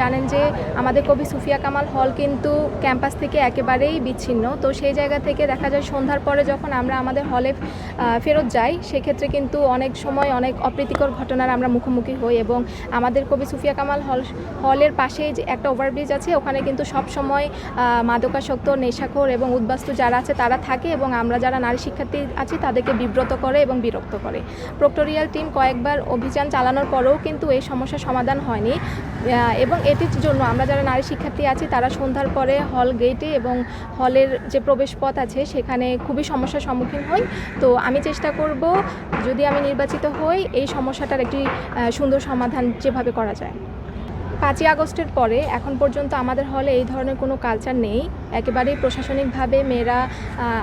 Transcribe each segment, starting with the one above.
জানেন যে আমাদের কবি সুফিয়া কামাল হল কিন্তু ক্যাম্পাস থেকে একেবারেই বিচ্ছিন্ন। তো সেই জায়গা থেকে দেখা যায় সন্ধ্যার পরে যখন আমরা আমাদের হলে ফেরত যাই, সেক্ষেত্রে কিন্তু অনেক সময় অনেক অপ্রীতিকর ঘটনার আমরা মুখোমুখি হই এবং আমাদের কবি সুফিয়া কামাল হল, হলের পাশে যে একটা ওভারব্রিজ আছে, ওখানে কিন্তু সব সময় মাদকাসক্ত, নেশাখোর এবং উদ্বাস্তু যারা আছে তারা থাকে এবং আমরা যারা নারী শিক্ষার্থী আছি তাদেরকে বিব্রত করে এবং বিরক্ত করে। প্রক্টোরিয়াল টিম কয়েকবার অভিযান চালানোর পরেও কিন্তু এই সমস্যার সমাধান হয়নি এবং এটির জন্য আমরা যারা নারী শিক্ষার্থী আছি, তারা সন্ধ্যার পরে হল গেটে এবং হলের যে প্রবেশ পথ আছে, সেখানে খুবই সমস্যার সম্মুখীন হই। তো আমি চেষ্টা করব, যদি আমি নির্বাচিত হই, এই সমস্যাটার একটি সুন্দর সমাধান যেভাবে করা যায়। পাঁচই আগস্টের পরে এখন পর্যন্ত আমাদের হলে এই ধরনের কোনো কালচার নেই। একেবারেই প্রশাসনিকভাবে মেয়েরা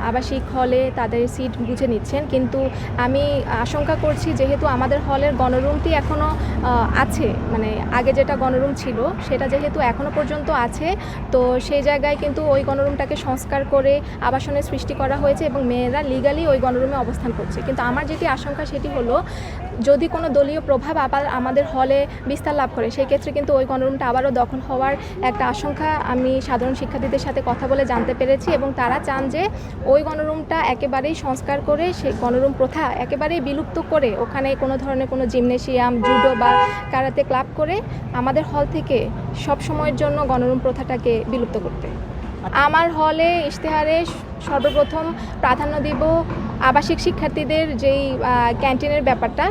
আবাসিক হলে তাদের সিট বুঝে নিচ্ছেন। কিন্তু আমি আশঙ্কা করছি যেহেতু আমাদের হলের গণরুমটি এখনও আছে মানে আগে যেটা গণরুম ছিল সেটা যেহেতু এখনও পর্যন্ত আছে, তো সেই জায়গায় কিন্তু ওই গণরুমটাকে সংস্কার করে আবাসনের সৃষ্টি করা হয়েছে এবং মেয়েরা লিগালি ওই গণরুমে অবস্থান করছে। কিন্তু আমার যেটি আশঙ্কা সেটি হলো, যদি কোনো দলীয় প্রভাব আবার আমাদের হলে বিস্তার লাভ করে, সেই ক্ষেত্রে কিন্তু ওই গণরুমটা আবারও দখল হওয়ার একটা আশঙ্কা আমি সাধারণ শিক্ষার্থীদের সাথে কথা বলে জানতে পেরেছি এবং তারা চান যে ওই গণরুমটা একেবারেই সংস্কার করে সেই গণরুম প্রথা একেবারেই বিলুপ্ত করে ওখানে কোনো ধরনের কোনো জিমনেশিয়াম, জুডো বা কারাতে ক্লাব করে আমাদের হল থেকে সব সময়ের জন্য গণরুম প্রথাটাকে বিলুপ্ত করতে। আমার হলে ইশতেহারে সর্বপ্রথম প্রাধান্য দিব আবাসিক শিক্ষার্থীদের যেই ক্যান্টিনের ব্যাপারটা।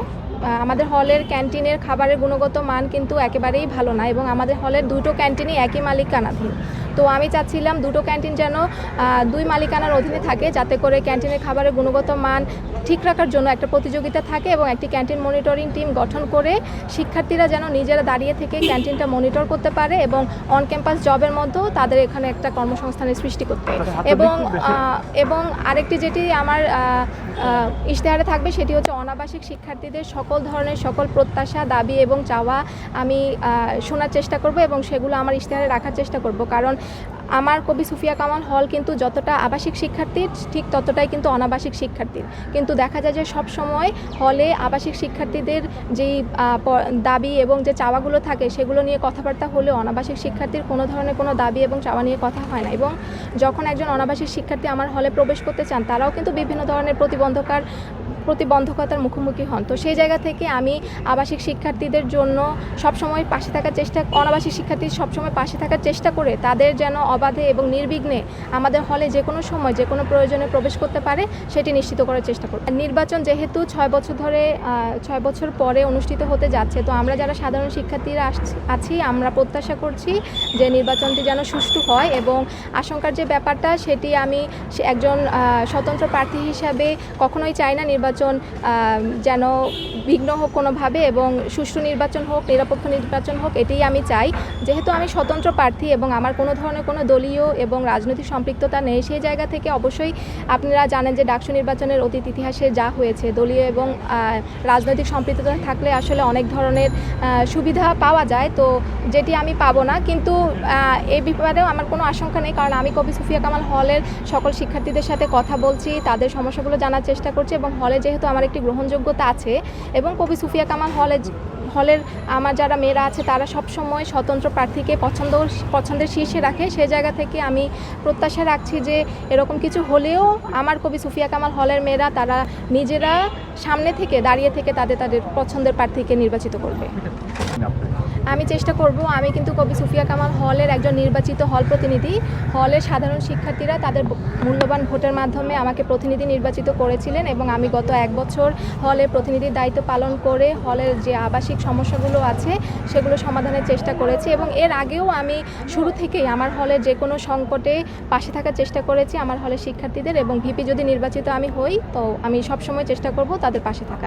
আমাদের হলের ক্যান্টিনের খাবারের গুণগত মান কিন্তু একেবারেই ভালো না এবং আমাদের হলের দুটো ক্যান্টিনই একই মালিকানাধীন। তো আমি চাচ্ছিলাম দুটো ক্যান্টিন যেন দুই মালিকানার অধীনে থাকে যাতে করে ক্যান্টিনের খাবারের গুণগত মান ঠিক রাখার জন্য একটা প্রতিযোগিতা থাকে এবং একটি ক্যান্টিন মনিটরিং টিম গঠন করে শিক্ষার্থীরা যেন নিজেরা দাঁড়িয়ে থেকে ক্যান্টিনটা মনিটর করতে পারে এবং অন ক্যাম্পাস জবের মধ্যেও তাদের এখানে একটা কর্মসংস্থানের সৃষ্টি করতে এবং এবং আরেকটি যেটি আমার ইশতেহারে থাকবে সেটি হচ্ছে অনাবাসিক শিক্ষার্থীদের সকল ধরনের সকল প্রত্যাশা দাবি এবং চাওয়া আমি শোনার চেষ্টা করব এবং সেগুলো আমার ইশতেহারে রাখার চেষ্টা করব। কারণ আমার কবি সুফিয়া কামাল হল কিন্তু যতটা আবাসিক শিক্ষার্থীর, ঠিক ততটাই কিন্তু অনাবাসিক শিক্ষার্থীর। কিন্তু দেখা যায় যে সব সময় হলে আবাসিক শিক্ষার্থীদের যেই দাবি এবং যে চাওয়াগুলো থাকে সেগুলো নিয়ে কথাবার্তা হলে অনাবাসিক শিক্ষার্থীর কোনো ধরনের কোনো দাবি এবং চাওয়া নিয়ে কথা হয় না। এবং যখন একজন অনাবাসিক শিক্ষার্থী আমার হলে প্রবেশ করতে চান, তারাও কিন্তু বিভিন্ন ধরনের প্রতিবন্ধকার প্রতিবন্ধকতার মুখোমুখি হন। তো সেই জায়গা থেকে আমি আবাসিক শিক্ষার্থীদের জন্য সবসময় পাশে থাকার চেষ্টা, অনাবাসিক শিক্ষার্থী সবসময় পাশে থাকার চেষ্টা করে তাদের যেন অবাধে এবং নির্বিঘ্নে আমাদের হলে যে কোনো সময়, যে কোনো প্রয়োজনে প্রবেশ করতে পারে, সেটি নিশ্চিত করার চেষ্টা করব। নির্বাচন যেহেতু ছয় বছর ধরে ছয় বছর পরে অনুষ্ঠিত হতে যাচ্ছে, তো আমরা যারা সাধারণ শিক্ষার্থীরা আছি, আমরা প্রত্যাশা করছি যে নির্বাচনটি যেন সুষ্ঠু হয় এবং আশঙ্কার যে ব্যাপারটা, সেটি আমি একজন স্বতন্ত্র প্রার্থী হিসাবে কখনোই চাই না নির্বাচন আহ, যেন বিঘ্ন হোক কোনোভাবে এবং সুষ্ঠু নির্বাচন হোক নিরপেক্ষ নির্বাচন হোক এটাই আমি চাই। যেহেতু আমি স্বতন্ত্র প্রার্থী এবং আমার কোনো ধরনের কোনো দলীয় এবং রাজনৈতিক সম্পৃক্ততা নেই সেই জায়গা থেকে অবশ্যই আপনারা জানেন যে ডাকসু নির্বাচনের অতীত ইতিহাসে যা হয়েছে দলীয় এবং রাজনৈতিক সম্পৃক্ততা থাকলে আসলে অনেক ধরনের সুবিধা পাওয়া যায়। তো যেটি আমি পাবো না কিন্তু এই ব্যাপারেও আমার কোনো আশঙ্কা নেই কারণ আমি কবি সুফিয়া কামাল হলের সকল শিক্ষার্থীদের সাথে কথা বলছি তাদের সমস্যাগুলো জানার চেষ্টা করছি এবং হলে যেহেতু আমার একটি গ্রহণযোগ্যতা আছে এবং কবি সুফিয়া কামাল হলে হলের আমার যারা মেয়েরা আছে, তারা সব সময় স্বতন্ত্র প্রার্থীকে পছন্দ পছন্দের শীর্ষে রাখে। সেই জায়গা থেকে আমি প্রত্যাশা রাখছি যে এরকম কিছু হলেও আমার কবি সুফিয়া কামাল হলের মেয়েরা, তারা নিজেরা সামনে থেকে, দাঁড়িয়ে থেকে তাদের তাদের পছন্দের প্রার্থীকে নির্বাচিত করবে। আমি চেষ্টা করব, আমি কিন্তু কবি সুফিয়া কামাল হলের একজন নির্বাচিত হল প্রতিনিধি। হলের সাধারণ শিক্ষার্থীরা তাদের মূল্যবান ভোটের মাধ্যমে আমাকে প্রতিনিধি নির্বাচিত করেছিলেন এবং আমি গত এক বছর হলের প্রতিনিধির দায়িত্ব পালন করে হলের যে আবাসিক সমস্যাগুলো আছে, সেগুলো সমাধানের চেষ্টা করেছি এবং এর আগেও আমি শুরু থেকেই আমার হলের যে কোনো সংকটে পাশে থাকার চেষ্টা করেছি আমার হলের শিক্ষার্থীদের এবং ভিপি যদি নির্বাচিত আমি হই, তো আমি সবসময় চেষ্টা করব তাদের পাশে থাকার।